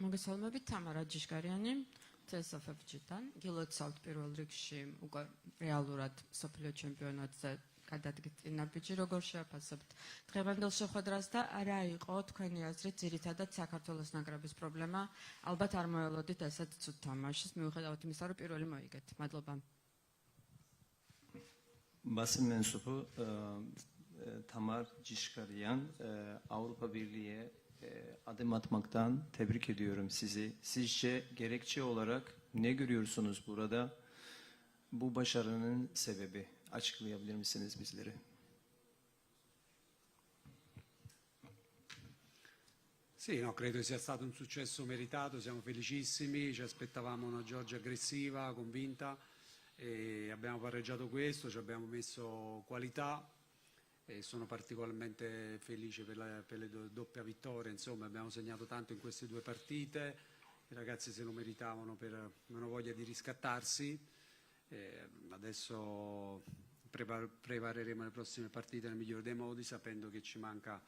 მოგესალმებით თამარა ჯიშკარიანი TSFFG-დან გილოცავთ პირველ რიგში უკვე რეალურად სოფლიო ჩემპიონატზე გადადგეთ წინაბიჯი როგორ შეაფასებთ? დღევანდელ შეხვედრას და რა იყო თქვენი აზრით ძირითადად საქართველოს ნაკრების პრობლემა? ალბათ არ მოელოდით ესეთ ცუდ თამაშს. მიუხედავად იმისა რომ პირველი მოიგეთ. მადლობა. Basın mensubu Tamar Cişkaryan Avrupa Birliği'ye e, adım atmaktan tebrik ediyorum sizi. Sizce gerekçe olarak ne görüyorsunuz burada? Bu başarının sebebi açıklayabilir misiniz bizlere? Sì, no, credo sia stato un successo meritato, siamo felicissimi, ci aspettavamo una Giorgia aggressiva, convinta e abbiamo pareggiato questo, ci abbiamo messo qualità e sono particolarmente felice per la, per do- doppia vittoria, insomma abbiamo segnato tanto in queste due partite, i ragazzi se lo meritavano per una voglia di riscattarsi, Eh, adesso prepar- prepareremo le prossime partite nel migliore dei modi sapendo che ci manca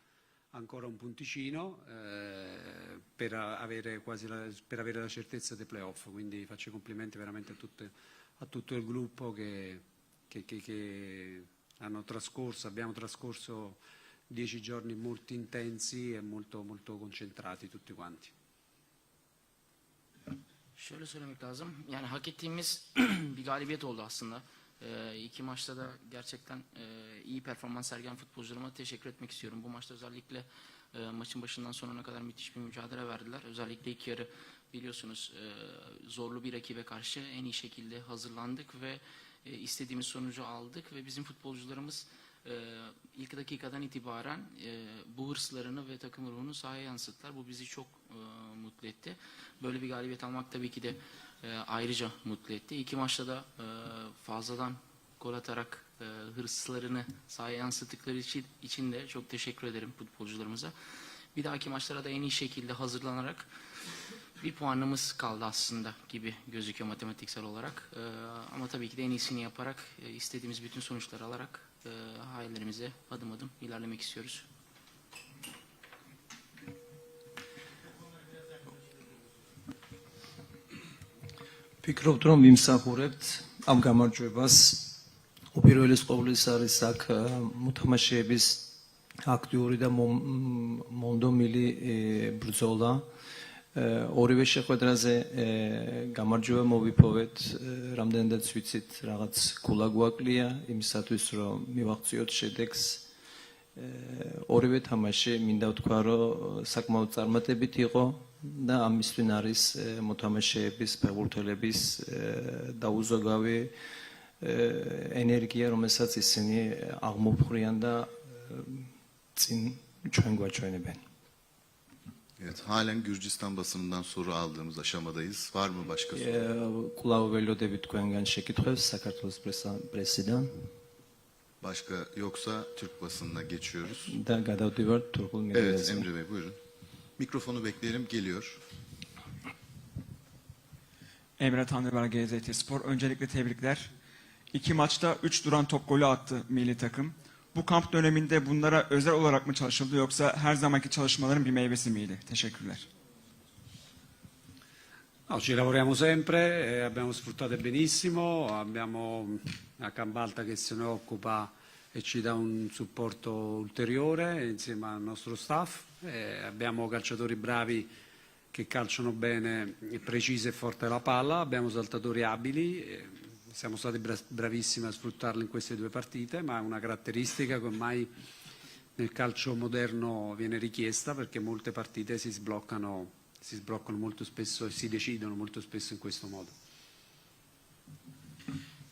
ancora un punticino eh, per, avere la, per avere la certezza dei playoff, quindi faccio complimenti veramente a, tutte- a tutto il gruppo che, che- che- che hanno trascorso, abbiamo trascorso dieci giorni molto intensi e molto, molto concentrati tutti quanti. Şöyle söylemek lazım. Yani hak ettiğimiz bir galibiyet oldu aslında. Ee, iki maçta da gerçekten e, iyi performans sergilen futbolcularıma teşekkür etmek istiyorum. Bu maçta özellikle e, maçın başından sonuna kadar müthiş bir mücadele verdiler. Özellikle ilk yarı biliyorsunuz e, zorlu bir rakibe karşı en iyi şekilde hazırlandık ve e, istediğimiz sonucu aldık ve bizim futbolcularımız e, ilk dakikadan itibaren e, bu hırslarını ve takım ruhunu sahaya yansıttılar. Bu bizi çok e, mutlu etti. Böyle bir galibiyet almak tabii ki de e, ayrıca mutlu etti. İki maçta da e, fazladan gol atarak e, hırslarını sahaya yansıttıkları için, için de çok teşekkür ederim futbolcularımıza. Bir dahaki maçlara da en iyi şekilde hazırlanarak bir puanımız kaldı aslında gibi gözüküyor matematiksel olarak. E, ama tabii ki de en iyisini yaparak e, istediğimiz bütün sonuçları alarak e, hayallerimize adım adım ilerlemek istiyoruz. ფიქრობთ რომ ვიმსახურებთ ამ გამარჯვებას უპირველეს ყოვლისა არის აქ ა, მოთამაშეების აქტიური და მომ- მ, მონდომილი ე, ბრძოლა ე, ორივე შეხვედრაზე ე, გამარჯვება მოვიპოვეთ რამდენადაც ვიცით რაღაც გულა გვაკლია იმისათვის რომ მივაღწიოთ შედეგს. ორივე თამაში მინდა ვთქვა რომ საკმაოდ წარმატებით იყო და ამისთვინ არის ე, მოთამაშეების ფეხბურთელების დაუზოგავი ენერგია რომელსაც ისინი აღმოფხვრიან და წინ ჩვენ გვაჩვენებენ Evet, halen Gürcistan basınından soru aldığımız aşamadayız. Var mă başka soru? Кулао велио дебют коенган шекитхев сакартвелос преседан. Başka yoksa Türk basınına geçiyoruz. Да, гадав дивар туркул медиа. Evet, Emre Bey buyurun. Mikrofonu bekleyelim, geliyor. Emre Tanrıver GZT Spor. Öncelikle tebrikler. İki maçta üç duran top golü attı milli takım. Bu kamp döneminde bunlara özel olarak mı çalışıldı yoksa her zamanki çalışmaların bir meyvesi miydi? Teşekkürler. No, ci lavoriamo sempre, eh, abbiamo sfruttato benissimo, abbiamo una Cambalta che se ne occupa e ci dà un supporto ulteriore insieme al nostro staff, eh, abbiamo calciatori bravi che calciano bene, precisi e forte la palla, abbiamo saltatori abili, eh, siamo stati bra- bravissimi a sfruttarli in queste due partite, ma è una caratteristica che ormai nel calcio moderno viene richiesta perché molte partite si sbloccano, si sbloccano molto spesso e si decidono molto spesso in questo modo.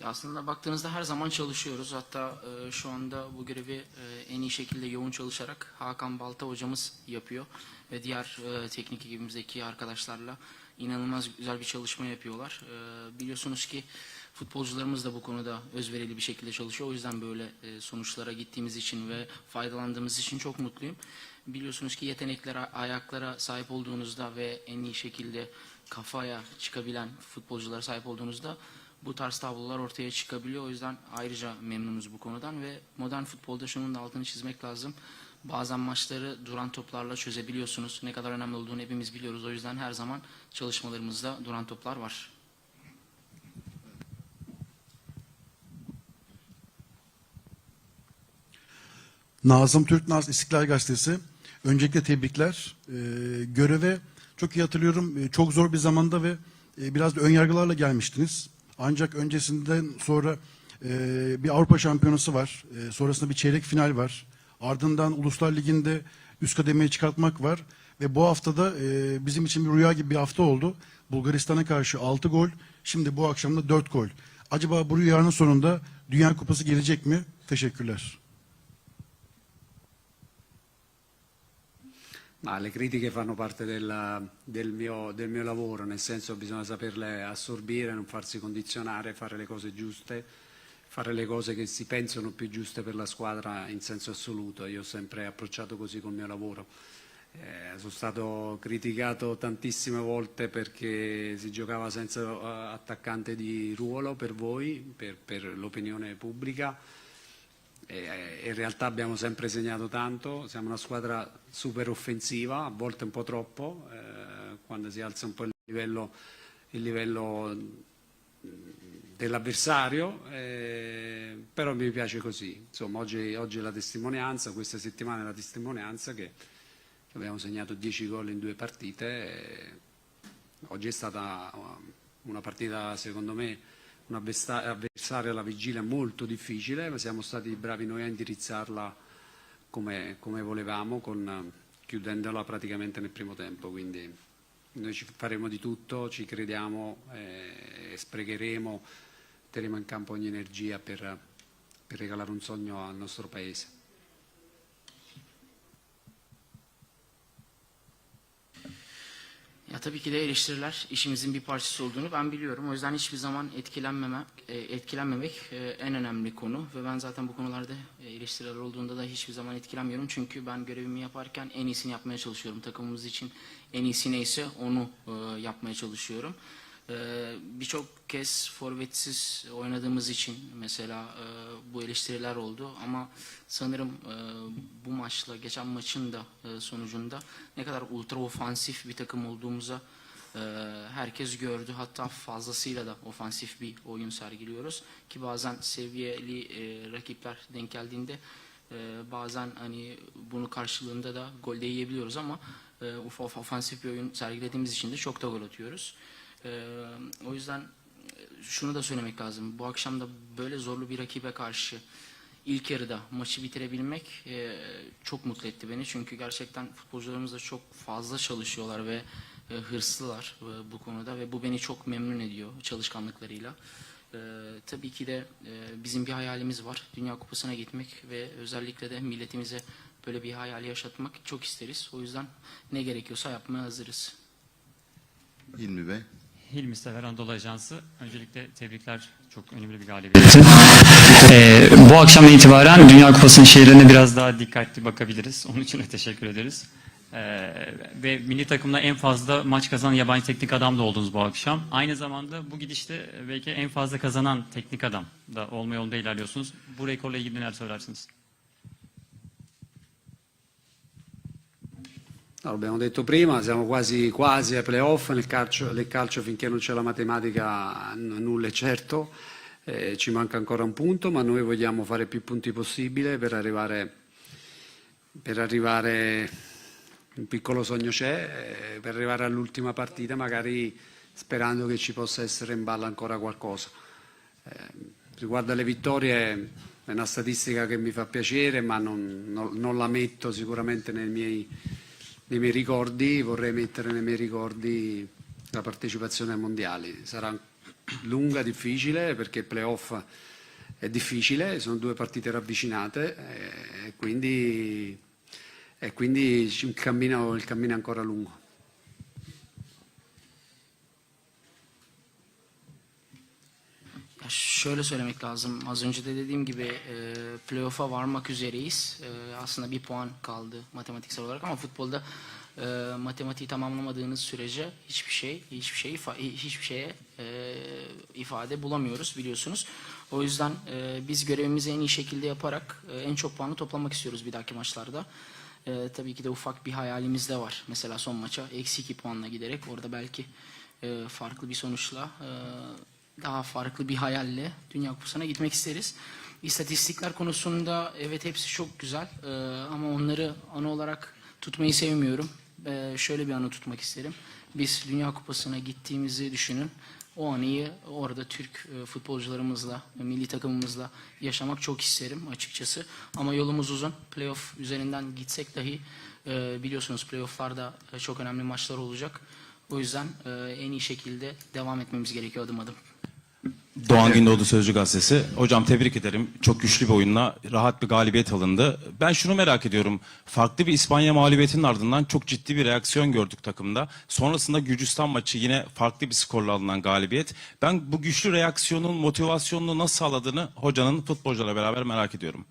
Aslında baktığınızda her zaman çalışıyoruz. Hatta e, şu anda bu görevi e, en iyi şekilde yoğun çalışarak Hakan Balta hocamız yapıyor. Ve diğer e, teknik ekibimizdeki arkadaşlarla inanılmaz güzel bir çalışma yapıyorlar. E, biliyorsunuz ki futbolcularımız da bu konuda özverili bir şekilde çalışıyor. O yüzden böyle e, sonuçlara gittiğimiz için ve faydalandığımız için çok mutluyum. Biliyorsunuz ki yeteneklere, ayaklara sahip olduğunuzda ve en iyi şekilde kafaya çıkabilen futbolculara sahip olduğunuzda bu tarz tablolar ortaya çıkabiliyor. O yüzden ayrıca memnunuz bu konudan ve modern futbolda şunun da altını çizmek lazım. Bazen maçları duran toplarla çözebiliyorsunuz. Ne kadar önemli olduğunu hepimiz biliyoruz. O yüzden her zaman çalışmalarımızda duran toplar var. Nazım Türknaz İstiklal Gazetesi. Öncelikle tebrikler. Ee, göreve çok iyi hatırlıyorum. Ee, çok zor bir zamanda ve e, biraz da ön yargılarla gelmiştiniz. Ancak öncesinden sonra e, bir Avrupa Şampiyonası var. E, sonrasında bir çeyrek final var. Ardından Uluslar Ligi'nde üst kademeye çıkartmak var. Ve bu haftada e, bizim için bir rüya gibi bir hafta oldu. Bulgaristan'a karşı 6 gol, şimdi bu akşam da 4 gol. Acaba bu rüyanın sonunda Dünya Kupası gelecek mi? Teşekkürler. Ma le critiche fanno parte del, del mio, del mio lavoro, nel senso bisogna saperle assorbire, non farsi condizionare, fare le cose giuste, fare le cose che si pensano più giuste per la squadra in senso assoluto. Io ho sempre approcciato così col mio lavoro. Eh, sono stato criticato tantissime volte perché si giocava senza eh, attaccante di ruolo per voi, per, per l'opinione pubblica. E, in realtà abbiamo sempre segnato tanto, siamo una squadra super offensiva, a volte un po' troppo, eh, quando si alza un po' il livello, il livello dell'avversario, eh, però mi piace così. Insomma, oggi, oggi è la testimonianza, questa settimana è la testimonianza che abbiamo segnato 10 gol in due partite. e oggi è stata una partita, secondo me, un avversa- avversario alla vigilia molto difficile, ma siamo stati bravi noi a indirizzarla come, come volevamo, con, chiudendola praticamente nel primo tempo. Quindi noi ci faremo di tutto, ci crediamo, eh, sprecheremo, metteremo in campo ogni energia per, per regalare un sogno al nostro Paese. Tabii ki de eleştiriler işimizin bir parçası olduğunu ben biliyorum. O yüzden hiçbir zaman etkilenmemek, e, etkilenmemek e, en önemli konu ve ben zaten bu konularda e, eleştiriler olduğunda da hiçbir zaman etkilenmiyorum. Çünkü ben görevimi yaparken en iyisini yapmaya çalışıyorum. Takımımız için en iyisi neyse onu e, yapmaya çalışıyorum. E, Birçok kez forvetsiz oynadığımız için mesela e, bu eleştiriler oldu ama sanırım e, bu maçla geçen maçın da e, sonucunda ne kadar ultra ofansif bir takım olduğumuza herkes gördü. Hatta fazlasıyla da ofansif bir oyun sergiliyoruz ki bazen seviyeli rakipler denk geldiğinde bazen hani bunu karşılığında da gol de yiyebiliyoruz ama e, ofansif bir oyun sergilediğimiz için de çok da gol atıyoruz. E, o yüzden e, şunu da söylemek lazım. Bu akşam da böyle zorlu bir rakibe karşı ilk yarıda maçı bitirebilmek e, çok mutlu etti beni. Çünkü gerçekten futbolcularımız da çok fazla çalışıyorlar ve e, hırslılar e, bu konuda ve bu beni çok memnun ediyor çalışkanlıklarıyla. E, tabii ki de e, bizim bir hayalimiz var. Dünya Kupası'na gitmek ve özellikle de milletimize böyle bir hayali yaşatmak çok isteriz. O yüzden ne gerekiyorsa yapmaya hazırız. Hilmi Bey. Hilmi Sever Anadolu Ajansı. Öncelikle tebrikler. Çok önemli bir galibiyet. Ee, bu akşamdan itibaren Dünya Kupası'nın şehirlerine biraz daha dikkatli bakabiliriz. Onun için de teşekkür ederiz. Ee, ve milli takımda en fazla maç kazanan yabancı teknik adam da oldunuz bu akşam. Aynı zamanda bu gidişte belki en fazla kazanan teknik adam da olma yolunda ilerliyorsunuz. Bu rekorla ilgili neler söylersiniz? No, l'abbiamo detto prima, siamo quasi, quasi ai playoff nel calcio, nel calcio finché non c'è la matematica nulla è certo, Eh, ci manca ancora un punto, ma noi vogliamo fare più punti possibile per arrivare, per arrivare un piccolo sogno c'è, eh, per arrivare all'ultima partita magari sperando che ci possa essere in ballo ancora qualcosa. Eh, riguardo alle vittorie è una statistica che mi fa piacere, ma non, non- non la metto sicuramente nei miei, nei miei ricordi, vorrei mettere nei miei ricordi la partecipazione ai mondiali. Sarà lunga, difficile, perché il playoff è difficile, sono due partite ravvicinate eh, e quindi, e quindi il cammino, il cammino è ancora lungo. Ya şöyle söylemek lazım. Az önce de dediğim gibi e, playoff'a varmak üzereyiz. E, aslında bir puan kaldı matematiksel olarak ama futbolda e, matematiği tamamlamadığınız sürece hiçbir şey hiçbir şey hiçbir şeye e, ifade bulamıyoruz biliyorsunuz. O yüzden e, biz görevimizi en iyi şekilde yaparak e, en çok puanı toplamak istiyoruz bir dahaki maçlarda. E, tabii ki de ufak bir hayalimiz de var. Mesela son maça eksi iki puanla giderek orada belki e, farklı bir sonuçla e, daha farklı bir hayalle Dünya Kupası'na gitmek isteriz. İstatistikler konusunda evet hepsi çok güzel e, ama onları ana olarak tutmayı sevmiyorum. E, şöyle bir anı tutmak isterim. Biz Dünya Kupası'na gittiğimizi düşünün. O anıyı orada Türk e, futbolcularımızla, milli takımımızla yaşamak çok isterim açıkçası. Ama yolumuz uzun. Playoff üzerinden gitsek dahi e, biliyorsunuz playofflarda e, çok önemli maçlar olacak. O yüzden en iyi şekilde devam etmemiz gerekiyor adım adım. Doğan Gündoğdu Sözcü Gazetesi. Hocam tebrik ederim. Çok güçlü bir oyunla rahat bir galibiyet alındı. Ben şunu merak ediyorum. Farklı bir İspanya mağlubiyetinin ardından çok ciddi bir reaksiyon gördük takımda. Sonrasında Gürcistan maçı yine farklı bir skorla alınan galibiyet. Ben bu güçlü reaksiyonun motivasyonunu nasıl sağladığını hocanın futbolcularla beraber merak ediyorum.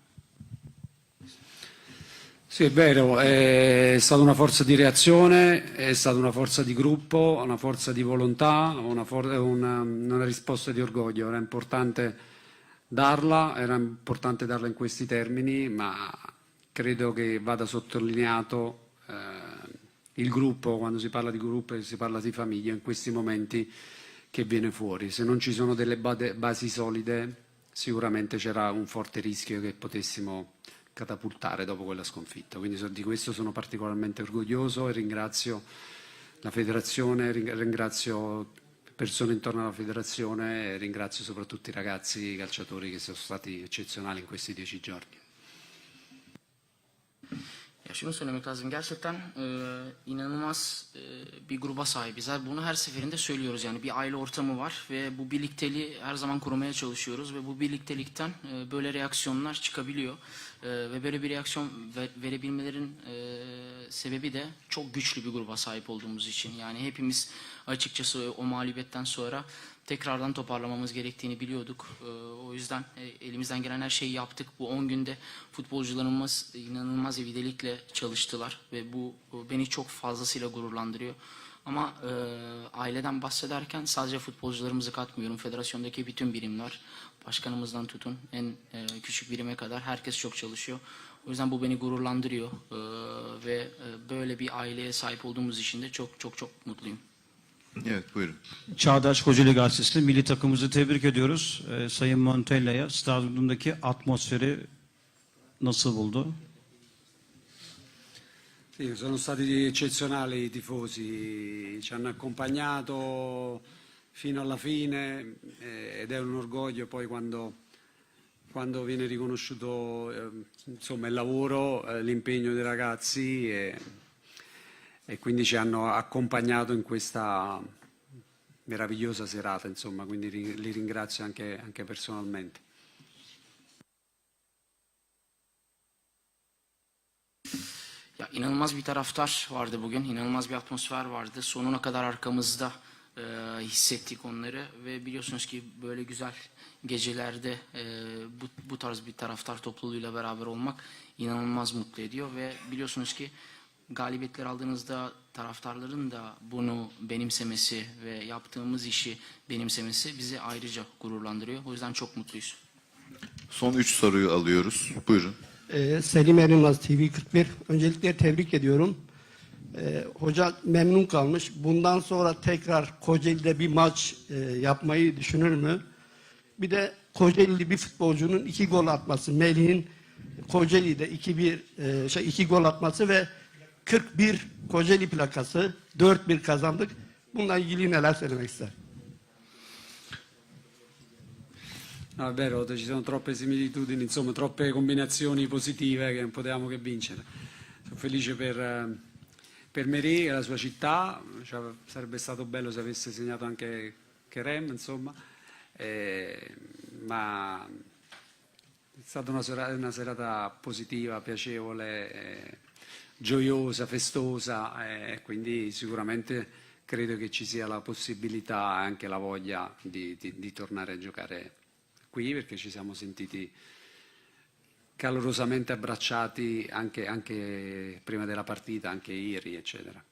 Sì, è vero, è stata una forza di reazione, è stata una forza di gruppo, una forza di volontà, una, for- una- una risposta di orgoglio. Era importante darla, era importante darla in questi termini, ma credo che vada sottolineato eh, il gruppo, quando si parla di gruppo e si parla di famiglia, in questi momenti che viene fuori. Se non ci sono delle bade- basi solide, sicuramente c'era un forte rischio che potessimo catapultare dopo quella sconfitta. Quindi di questo sono particolarmente orgoglioso e ringrazio la federazione, ring- ringrazio persone intorno alla federazione e ringrazio soprattutto i ragazzi i calciatori che sono stati eccezionali in questi dieci giorni. Ya şunu söylemek lazım gerçekten e, inanılmaz e, bir gruba sahibiz. Her- Bunu her seferinde söylüyoruz yani bir aile ortamı var ve bu birlikteliği her zaman korumaya çalışıyoruz ve bu birliktelikten e, böyle reaksiyonlar çıkabiliyor. E, ve böyle bir reaksiyon ve- verebilmelerin e, sebebi de çok güçlü bir gruba sahip olduğumuz için. Yani hepimiz açıkçası o mağlubiyetten sonra tekrardan toparlamamız gerektiğini biliyorduk. Ee, o yüzden e, elimizden gelen her şeyi yaptık. Bu 10 günde futbolcularımız inanılmaz evidelikle çalıştılar ve bu, beni çok fazlasıyla gururlandırıyor. Ama e, aileden bahsederken sadece futbolcularımızı katmıyorum. Federasyondaki bütün birimler, başkanımızdan tutun en e, küçük birime kadar herkes çok çalışıyor. O yüzden bu beni gururlandırıyor Ee, ve e, böyle bir aileye sahip olduğumuz için de çok çok çok mutluyum. Evet buyurun. Çağdaş Kocaeli Gazetesi milli takımımızı tebrik ediyoruz. Ee, Sayın Montella'ya stadyumdaki atmosferi nasıl buldu? Sì, sono stati eccezionali i tifosi, ci hanno accompagnato fino alla fine eh, ed è un orgoglio poi quando, quando viene riconosciuto eh, insomma, il lavoro, eh, l'impegno dei ragazzi e, e quindi ci hanno accompagnato in questa meravigliosa serata, insomma, quindi li ringrazio anche, anche personalmente. Ya inanılmaz bir taraftar vardı bugün. inanılmaz bir atmosfer vardı. Sonuna kadar arkamızda e, hissettik onları ve biliyorsunuz ki böyle güzel gecelerde e, bu, bu tarz bir taraftar topluluğuyla beraber olmak inanılmaz mutlu ediyor ve biliyorsunuz ki galibiyetler aldığınızda taraftarların da bunu benimsemesi ve yaptığımız işi benimsemesi bizi ayrıca gururlandırıyor. O yüzden çok mutluyuz. Son üç soruyu alıyoruz. Buyurun. Ee, Selim Erinmaz TV 41. Öncelikle tebrik ediyorum. Ee, hoca memnun kalmış. Bundan sonra tekrar Kocaeli'de bir maç e, yapmayı düşünür mü? Bir de Kocaeli'li bir futbolcunun iki gol atması. Melih'in Kocaeli'de 2-1 e, şey iki gol atması ve 41 Kocaeli plakası 4-1 kazandık. Bununla ilgili neler söylemek ister? No, è vero, ci sono troppe similitudini, insomma, troppe combinazioni positive che non potevamo che vincere. Sono felice per, eh, per Merì e la sua città, cioè, sarebbe stato bello se avesse segnato anche Kerem, insomma, Eh, ma è stata una, sera- una serata positiva, piacevole, eh, gioiosa, festosa e quindi sicuramente credo che ci sia la possibilità e anche la voglia di, di- di tornare a giocare qui perché ci siamo sentiti calorosamente abbracciati anche, anche prima della partita, anche ieri, eccetera.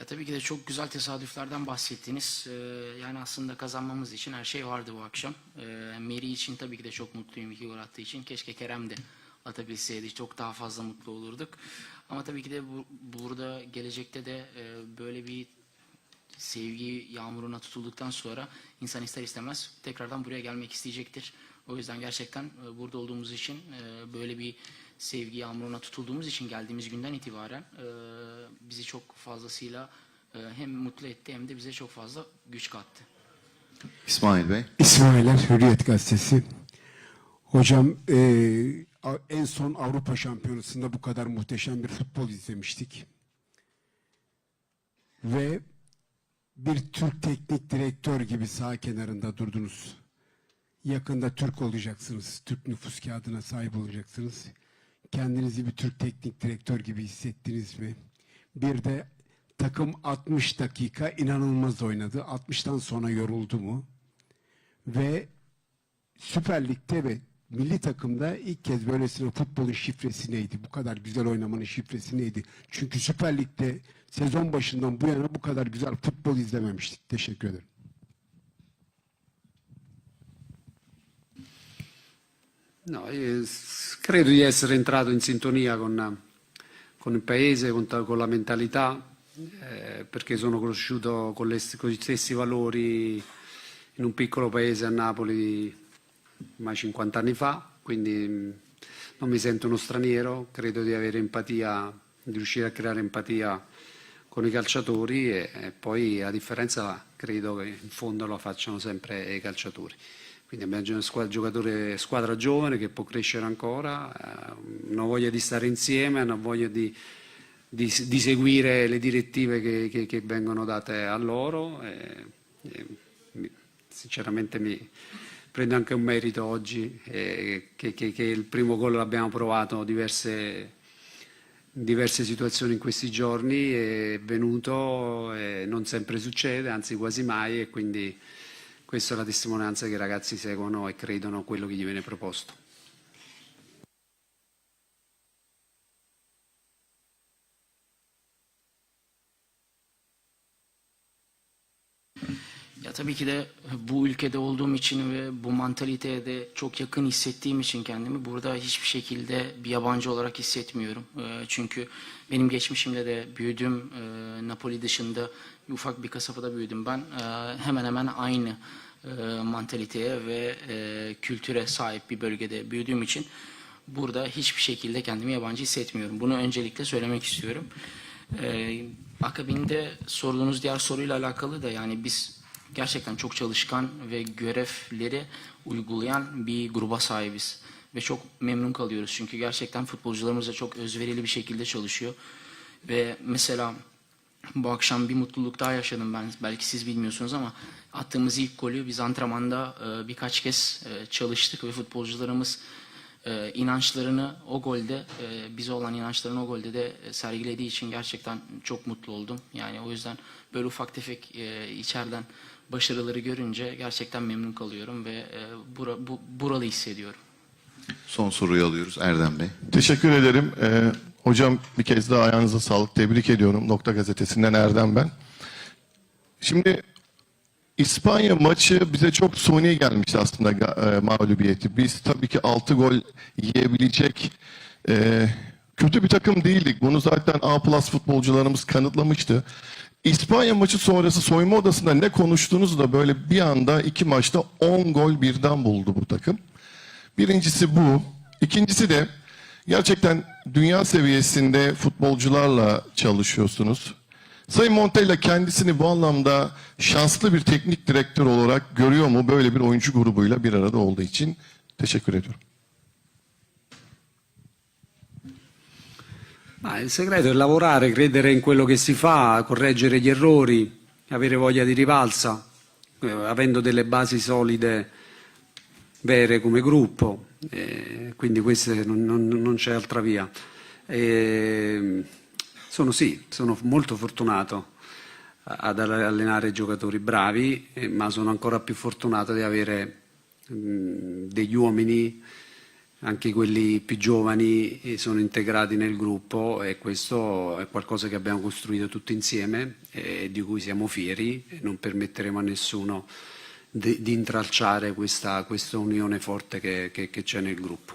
Ya tabii ki de çok güzel tesadüflerden bahsettiniz. Ee, yani aslında kazanmamız için her şey vardı bu akşam. Ee, Meri için tabii ki de çok mutluyum iki gol attığı için. Keşke Kerem de atabilseydi. Çok daha fazla mutlu olurduk. Ama tabii ki de bu, burada gelecekte de e, böyle bir sevgi yağmuruna tutulduktan sonra insan ister istemez tekrardan buraya gelmek isteyecektir. O yüzden gerçekten e, burada olduğumuz için e, böyle bir sevgi yağmuruna tutulduğumuz için geldiğimiz günden itibaren e, bizi çok fazlasıyla e, hem mutlu etti hem de bize çok fazla güç kattı. İsmail Bey. İsmailer Hürriyet Gazetesi. Hocam e, en son Avrupa Şampiyonası'nda bu kadar muhteşem bir futbol izlemiştik. Ve bir Türk teknik direktör gibi sağ kenarında durdunuz. Yakında Türk olacaksınız. Türk nüfus kağıdına sahip olacaksınız. Kendinizi bir Türk teknik direktör gibi hissettiniz mi? Bir de takım 60 dakika inanılmaz oynadı. 60'tan sonra yoruldu mu? Ve Süper Lig'de ve milli takımda ilk kez böylesine futbolun şifresi neydi? Bu kadar güzel oynamanın şifresi neydi? Çünkü Süper Lig'de sezon başından bu yana bu kadar güzel futbol izlememiştik. Teşekkür ederim. No, s- credo di essere entrato in sintonia con, con il paese, con, con la mentalità, eh, perché sono cresciuto con, le con gli stessi valori in un piccolo paese a Napoli ormai 50 anni fa, quindi mh, non mi sento uno straniero, credo di avere empatia, di riuscire a creare empatia con i calciatori e, e poi a differenza credo che in fondo lo facciano sempre i calciatori. Quindi abbiamo una squadra, giocatore, squadra giovane che può crescere ancora, eh, una voglia di stare insieme, una voglia di, di, di seguire le direttive che, che- che vengono date a loro. e- e sinceramente mi prendo anche un merito oggi, eh, che, che- che il primo gol l'abbiamo provato diverse, diverse situazioni in questi giorni, è venuto, e non sempre succede, anzi quasi mai, e quindi questa è la testimonianza che i ragazzi seguono e credono a quello che gli viene proposto. Ya tabii ki de bu ülkede olduğum için ve bu mantaliteye de çok yakın hissettiğim için kendimi burada hiçbir şekilde bir yabancı olarak hissetmiyorum. Ee, Çünkü benim geçmişimde de büyüdüm e, Napoli dışında ufak bir kasabada büyüdüm ben. Ee, Hemen hemen aynı e, mantaliteye ve e, kültüre sahip bir bölgede büyüdüğüm için burada hiçbir şekilde kendimi yabancı hissetmiyorum. Bunu öncelikle söylemek istiyorum. Ee, akabinde sorduğunuz diğer soruyla alakalı da yani biz gerçekten çok çalışkan ve görevleri uygulayan bir gruba sahibiz. Ve çok memnun kalıyoruz çünkü gerçekten futbolcularımız da çok özverili bir şekilde çalışıyor. Ve mesela bu akşam bir mutluluk daha yaşadım ben. Belki siz bilmiyorsunuz ama attığımız ilk golü biz antrenmanda e, birkaç kez e, çalıştık ve futbolcularımız e, inançlarını o golde, bize olan inançlarını o golde de sergilediği için gerçekten çok mutlu oldum. Yani o yüzden böyle ufak tefek içeriden başarıları görünce gerçekten memnun kalıyorum ve e, bura, bu, buralı hissediyorum. Son soruyu alıyoruz Erdem Bey. Teşekkür ederim. Ee, hocam bir kez daha ayağınıza sağlık. Tebrik ediyorum. Nokta Gazetesi'nden Erdem ben. Şimdi İspanya maçı bize çok suni gelmişti aslında e, mağlubiyeti. Biz tabii ki 6 gol yiyebilecek e, kötü bir takım değildik. Bunu zaten A plus futbolcularımız kanıtlamıştı. İspanya maçı sonrası soyunma odasında ne konuştuğunuzu da böyle bir anda iki maçta 10 gol birden buldu bu takım. Birincisi bu. İkincisi de gerçekten dünya seviyesinde futbolcularla çalışıyorsunuz. Sayın Montella kendisini bu anlamda şanslı bir teknik direktör olarak görüyor mu böyle bir oyuncu grubuyla bir arada olduğu için? Teşekkür ediyorum. Ma il segreto è lavorare, credere in quello che si fa, correggere gli errori, avere voglia di rivalsa, eh, avendo delle basi solide, vere come gruppo. eh, quindi queste non, non- non c'è altra via. E, sono sì, sono molto fortunato ad allenare giocatori bravi, eh, ma sono ancora più fortunato di avere mh, degli uomini, anche quelli più giovani, eh, sono integrati nel gruppo e questo è qualcosa che abbiamo costruito tutti insieme e di cui siamo fieri e non permetteremo a nessuno di, di intralciare questa, questa unione forte che- che- che c'è nel gruppo.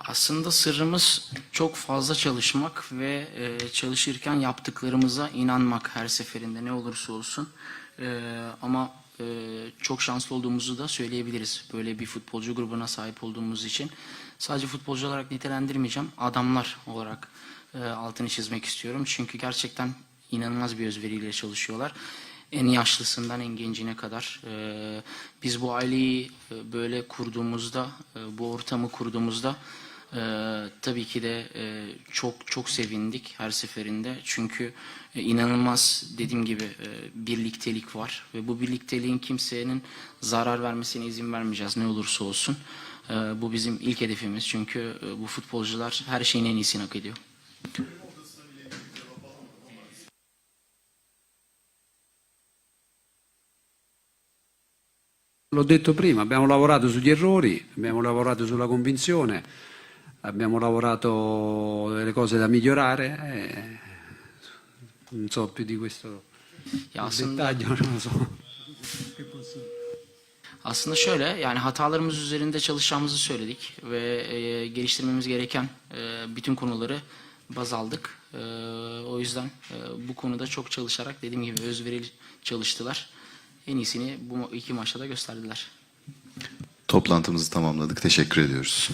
Aslında sırrımız çok fazla çalışmak ve e, çalışırken yaptıklarımıza inanmak her seferinde ne olursa olsun. E, ama e, çok şanslı olduğumuzu da söyleyebiliriz. Böyle bir futbolcu grubuna sahip olduğumuz için. Sadece futbolcu olarak nitelendirmeyeceğim. Adamlar olarak e, altını çizmek istiyorum. Çünkü gerçekten inanılmaz bir özveriyle çalışıyorlar. En yaşlısından en gencine kadar. E, biz bu aileyi e, böyle kurduğumuzda, e, bu ortamı kurduğumuzda e, tabii ki de çok çok sevindik her seferinde. Çünkü inanılmaz dediğim gibi birliktelik var ve bu birlikteliğin kimsenin zarar vermesine izin vermeyeceğiz ne olursa olsun. Bu bizim ilk hedefimiz çünkü bu futbolcular her şeyin en iyisini hak ediyor. L'ho detto prima, abbiamo lavorato sugli errori, abbiamo lavorato sulla convinzione, abbiamo lavorato delle cose da migliorare. e non so più di questo Ya aslında dettaglio, non lo so. Aslında şöyle yani hatalarımız üzerinde çalışacağımızı söyledik ve e, geliştirmemiz gereken e, bütün konuları baz aldık. E, o yüzden e, bu konuda çok çalışarak dediğim gibi özverili çalıştılar. En iyisini bu iki maçta da gösterdiler. Toplantımızı tamamladık. Teşekkür ediyoruz.